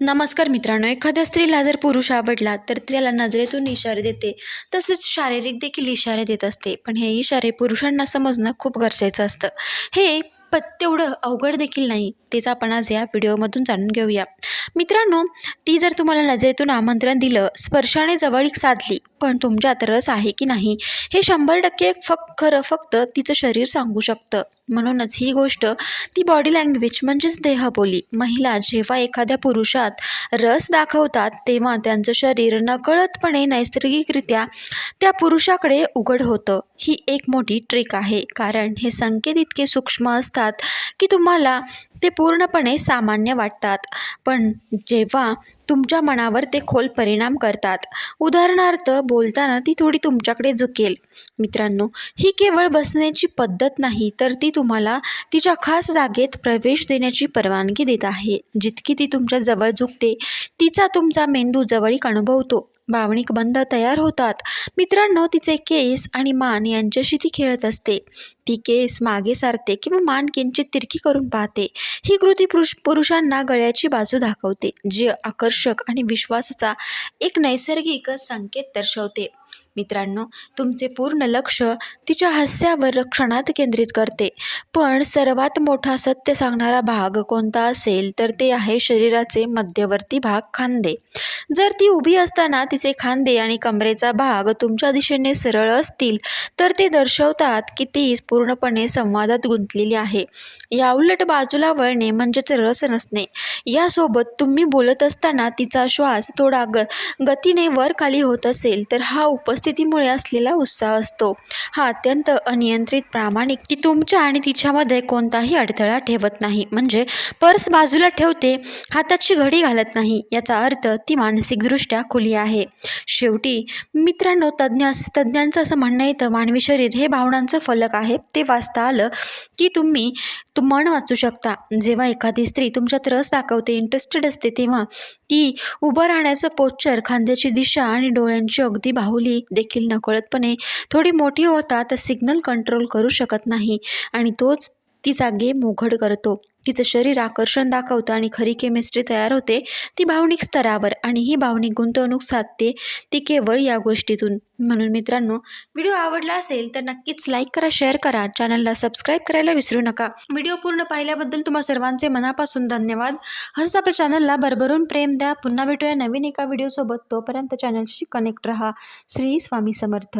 नमस्कार मित्रांनो एखाद्या स्त्रीला जर पुरुष आवडला तर त्याला नजरेतून इशारे देते. तसेच शारीरिक देखील इशारे देत असते. पण हे इशारे पुरुषांना समजणं खूप गरजेचं असतं. हे प तेवढं अवघड देखील नाही. तेच आपण आज या व्हिडिओमधून जाणून घेऊया. मित्रांनो ती जर तुम्हाला नजरेतून आमंत्रण दिलं स्पर्शाने जवळीक साधली पण तुमच्यात रस आहे की नाही हे शंभर टक्के फक्त खरं फक्त तिचं शरीर सांगू शकतं. म्हणूनच ही गोष्ट ती बॉडी लँग्वेज म्हणजेच देहबोली. महिला जेव्हा एखाद्या पुरुषात रस दाखवतात तेव्हा त्यांचं शरीर नकळतपणे नैसर्गिकरित्या त्या पुरुषाकडे उघड होतं. ही एक मोठी ट्रिक आहे. कारण हे संकेत इतके सूक्ष्म असतात की तुम्हाला ते पूर्णपणे सामान्य वाटतात. पण जेव्हा तुमच्या मनावर ते खोल परिणाम करतात. उदाहरणार्थ बोलताना ती थोडी तुमच्याकडे झुकेल. मित्रांनो ही केवळ बसण्याची पद्धत नाही तर ती तुम्हाला तिच्या खास जागेत प्रवेश देण्याची परवानगी देत आहे. जितकी ती तुमच्या जवळ झुकते तिचा तुमचा मेंदू जवळीक अनुभवतो. भावनिक बंध तयार होतात. मित्रांनो तिचे केस आणि मान यांच्याशी ती खेळत असते. ती केस मागे सारते किंवा मान किंचित तिरकी करून पाहते. ही कृती पुरुष पुरुषांना गळ्याची बाजू दाखवते जी आकर्षक आणि विश्वासाचा एक नैसर्गिक संकेत दर्शवते. मित्रांनो तुमचे पूर्ण लक्ष तिच्या हास्यावर रक्षणात केंद्रित करते. पण सर्वात मोठा सत्य सांगणारा भाग कोणता असेल तर ते आहे शरीराचे मध्यवर्ती भाग खांदे. जर ती उभी असताना तिचे खांदे आणि कमरेचा भाग तुमच्या दिशेने सरळ असतील तर ते दर्शवतात की ती पूर्णपणे संवादात गुंतलेली आहे. या उलट बाजूला वळणे म्हणजेच रस नसणे. यासोबत तुम्ही बोलत असताना तिचा श्वास थोडा ग गतीने वर खाली होत असेल तर हा उपस्थितीमुळे असलेला उत्साह असतो. हा अत्यंत अनियंत्रित प्रामाणिक ती तुमच्या आणि तिच्यामध्ये कोणताही अडथळा ठेवत नाही. म्हणजे पर्स बाजूला ठेवते हाताची घडी घालत नाही. याचा अर्थ ती मानसिकदृष्ट्या खुली आहे. शेवटी मित्रांनो तज्ज्ञ तज्ज्ञांचं असं म्हणणं येतं मानवी शरीर हे भावनांचं फलक आहे. ते वाचता आलं की तुम्ही तू मन वाचू शकता. जेव्हा एखादी स्त्री तुमच्यात रस दाखवते इंटरेस्टेड असते तेव्हा ती उभं राहण्याचं पोश्चर खांद्याची दिशा आणि डोळ्यांची अगदी बाहुली देखील नकळतपणे थोडी मोठी होतात सिग्नल कंट्रोल करू शकत नाही. आणि तोच तिचा गेम उघड करतो. तिचं शरीर आकर्षण दाखवतं आणि खरी केमिस्ट्री तयार होते. ती भावनिक स्तरावर आणि ही भावनिक गुंतवणूक साधते. ती केवळ या गोष्टीतून. म्हणून मित्रांनो व्हिडिओ आवडला असेल तर नक्कीच लाईक करा शेअर करा. चॅनलला सबस्क्राईब करायला विसरू नका. व्हिडिओ पूर्ण पाहिल्याबद्दल तुम्हा सर्वांचे मनापासून धन्यवाद. हसंच आपल्या चॅनलला भरभरून प्रेम द्या. पुन्हा भेटूया नवीन एका व्हिडिओसोबत तोपर्यंत चॅनलशी कनेक्ट रहा. श्री स्वामी समर्थ.